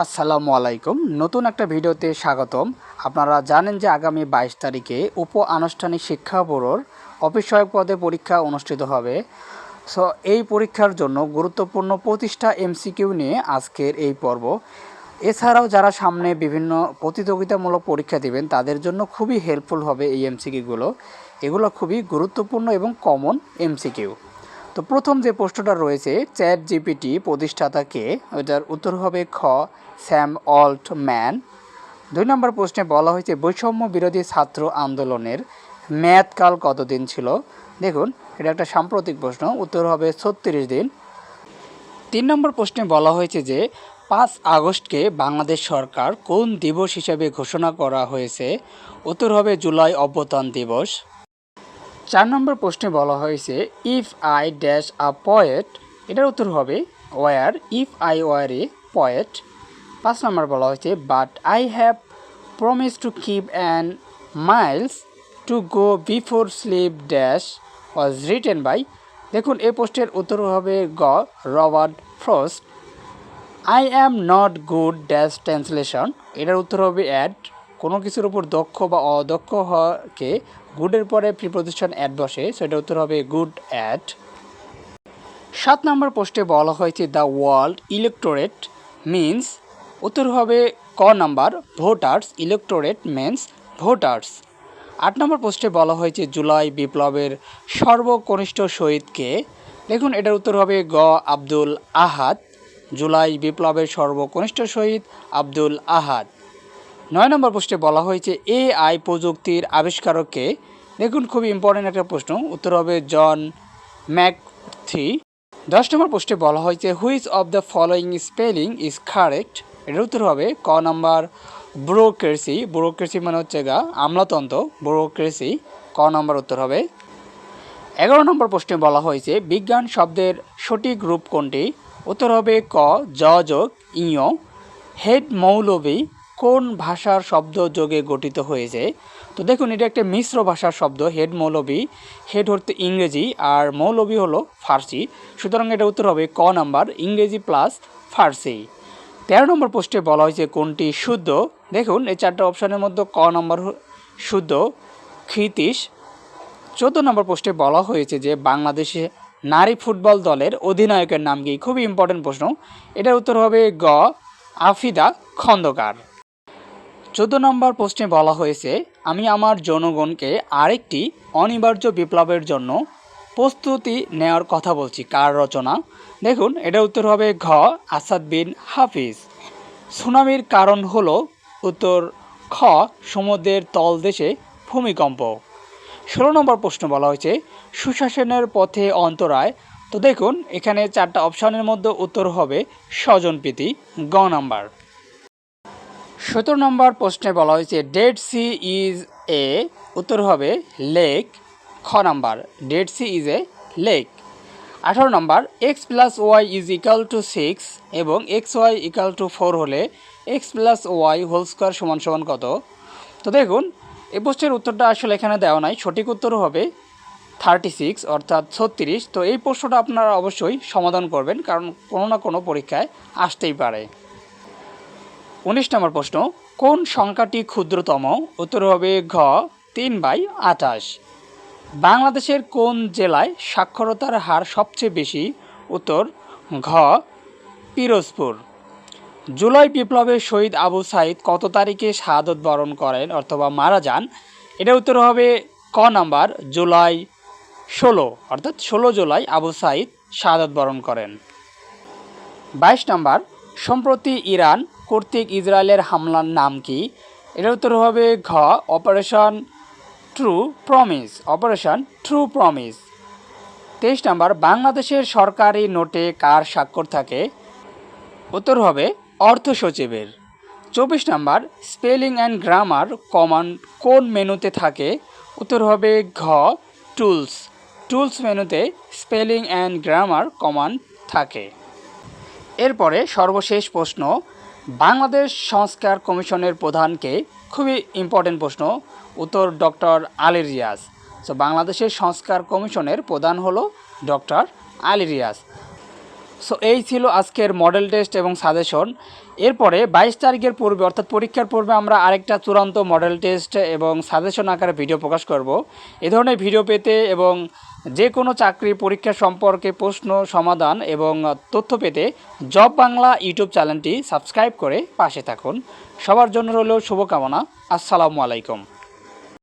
আসসালামু আলাইকুম। নতুন একটা ভিডিওতে স্বাগতম। আপনারা জানেন যে আগামী বাইশ তারিখে উপ আনুষ্ঠানিক শিক্ষা ব্যুরোর অফিস সহায়ক পদে পরীক্ষা অনুষ্ঠিত হবে। সো এই পরীক্ষার জন্য গুরুত্বপূর্ণ প্রতিষ্ঠা এমসিকিউ নিয়ে আজকের এই পর্ব। এছাড়াও যারা সামনে বিভিন্ন প্রতিযোগিতামূলক পরীক্ষা দিবেন, তাদের জন্য খুবই হেল্পফুল হবে এই এমসিকিউগুলো। এগুলো খুবই গুরুত্বপূর্ণ এবং কমন এমসিকিউ। তো প্রথম যে প্রশ্নটা রয়েছে চ্যাট জিপিটি প্রতিষ্ঠাতাকে ওইটার উত্তর হবে খ, স্যাম অল্ট ম্যান দুই নম্বর প্রশ্নে বলা হয়েছে, বৈষম্য বিরোধী ছাত্র আন্দোলনের মেয়াদকাল কতদিন ছিল? দেখুন, এটা একটা সাম্প্রতিক প্রশ্ন, উত্তর হবে ছত্রিশ দিন। তিন নম্বর প্রশ্নে বলা হয়েছে যে, পাঁচ আগস্টকে বাংলাদেশ সরকার কোন দিবস হিসেবে ঘোষণা করা হয়েছে? উত্তর হবে জুলাই অভ্যুত্থান দিবস। চার নম্বর প্রশ্নে বলা হয়েছে if I dash a poet এটার উত্তর হবে were if I were a poet পাঁচ নম্বর বলা হয়েছে but I have promise to keep and miles to go before sleep dash was written by দেখুন এই পোস্টের উত্তর হবে গ, Robert Frost. I am not good dash translation এটার উত্তর হবে অ্যাড কোনো কিছুর উপর দক্ষ বা অদক্ষ হওয়াকে গুডের পরে প্রিপোজিশন অ্যাড বসে সেটা উত্তর হবে গুড অ্যাড। সাত নম্বর পোস্টে বলা হয়েছে, দ্য ওয়ার্ল্ড ইলেকটোরেট মিন্স উত্তর হবে ক number, voters electorate means, voters আট নম্বর পোস্টে বলা হয়েছে, জুলাই বিপ্লবের সর্বকনিষ্ঠ শহীদকে দেখুন, এটার উত্তর হবে গ, আব্দুল আহাদ। জুলাই বিপ্লবের সর্বকনিষ্ঠ শহীদ আব্দুল আহাদ নয় নম্বর প্রশ্নে বলা হয়েছে, এআই প্রযুক্তির আবিষ্কারককে, দেখুন খুবই ইম্পর্টেন্ট একটা প্রশ্ন, উত্তর হবে জন ম্যাকথি। দশ নম্বর প্রশ্নে বলা হয়েছে, which of the following spelling is correct? এটার উত্তর হবে ক নাম্বার ব্রোক্রেসি ব্রোক্রেসি মানে হচ্ছে গা, আমলাতন্ত্র ব্রোক্রেসি ক নম্বর উত্তর হবে, এগারো নম্বর প্রশ্নে বলা হয়েছে, বিজ্ঞান শব্দের সঠিক রূপ কোনটি? উত্তর হবে ক যোগ ইয়, হেড মৌলবী কোন ভাষার শব্দ যোগে গঠিত হয়েছে? তো দেখুন, এটা একটা মিশ্র ভাষার শব্দ, হেড মৌলবী। হেড হচ্ছে ইংরেজি, আর মৌলবী হলো ফার্সি। সুতরাং এটা উত্তর হবে ক নাম্বার, ইংরেজি প্লাস ফার্সি। তেরো নম্বর পোস্টে বলা হয়েছে কোনটি শুদ্ধ? দেখুন, এই চারটা অপশানের মধ্যে ক নম্বর শুদ্ধ খ্রিতিশ চোদ্দ নম্বর পোস্টে বলা হয়েছে যে বাংলাদেশে নারী ফুটবল দলের অধিনায়কের নাম কি? খুবই ইম্পর্টেন্ট প্রশ্ন। এটার উত্তর হবে গ, আফিদা খন্দকার। চোদ্দ নম্বর প্রশ্নে বলা হয়েছে, আমি আমার জনগণকে আরেকটি অনিবার্য বিপ্লবের জন্য প্রস্তুতি নেওয়ার কথা বলছি। কার রচনা? দেখুন, এটা উত্তর হবে ঘ, আসাদ বিন হাফিজ। সুনামির কারণ হল উত্তর খ, সমুদ্রের তলদেশে ভূমিকম্প। ষোলো নম্বর প্রশ্ন বলা হয়েছে, সুশাসনের পথে অন্তরায়। তো দেখুন, এখানে চারটা অপশানের মধ্যে উত্তর হবে স্বজনপ্রীতি, গ নাম্বার। সতেরো নম্বর প্রশ্নে বলা হয়েছে ডেড সি ইজ এ উত্তর হবে লেক খ number Dead Sea is a lake আঠারো number X plus Y is equal to six এবং X Y equal to four হলে X plus Y whole square সমান সমান কত? তো দেখুন, এই প্রশ্নের উত্তরটা আসলে এখানে দেওয়া নাই, সঠিক উত্তর হবে থার্টি সিক্স অর্থাৎ ছত্রিশ। তো এই প্রশ্নটা আপনারা অবশ্যই সমাধান করবেন, কারণ কোনো না কোনো পরীক্ষায় আসতেই পারে। উনিশ নম্বর প্রশ্ন, কোন সংখ্যাটি ক্ষুদ্রতম? উত্তর হবে ঘ, তিন বাই আঠাশ। বাংলাদেশের কোন জেলায় সাক্ষরতার হার সবচেয়ে বেশি? উত্তর, ঘ, পিরোজপুর। জুলাই বিপ্লবের শহীদ আবু সাইদ কত তারিখে শাহাদত বরণ করেন অথবা মারা যান? এটা উত্তর হবে ক নাম্বার, জুলাই ষোলো, অর্থাৎ ষোলো জুলাই আবু সাইদ শাহাদত বরণ করেন। বাইশ নম্বর, সম্প্রতি ইরান কর্তৃক ইসরায়েলের হামলার নাম কি? এটার উত্তর হবে ঘ, operation true promise, operation true promise. তেইশ নম্বর, বাংলাদেশের সরকারি নোটে কার স্বাক্ষর থাকে? উত্তর হবে অর্থ সচিবের। চব্বিশ number, spelling and grammar command কোন মেনুতে থাকে? উত্তর হবে ঘ, টুলস। টুলস মেনুতে স্পেলিং অ্যান্ড গ্রামার কমান্ড থাকে। এরপরে সর্বশেষ প্রশ্ন বাংলাদেশ সংস্কার কমিশনের প্রধানকে খুবই ইম্পর্টেন্ট প্রশ্ন। উত্তর ডক্টর আলী রিয়াজ। সো বাংলাদেশের সংস্কার কমিশনের প্রধান হলো ডক্টর আলী রিয়াজ। সো এই ছিল আজকের মডেল টেস্ট এবং সাজেশন এরপরে বাইশ তারিখের পূর্বে, অর্থাৎ পরীক্ষার পূর্বে আমরা আরেকটা চূড়ান্ত মডেল টেস্ট এবং সাজেশন আকারে ভিডিও প্রকাশ করব। এ ধরনের ভিডিও পেতে এবং যে কোনো চাকরি পরীক্ষা সম্পর্কে প্রশ্ন, সমাধান এবং তথ্য পেতে জব বাংলা ইউটিউব চ্যানেলটি সাবস্ক্রাইব করে পাশে থাকুন। সবার জন্য রইল শুভকামনা। আসসালামু আলাইকুম।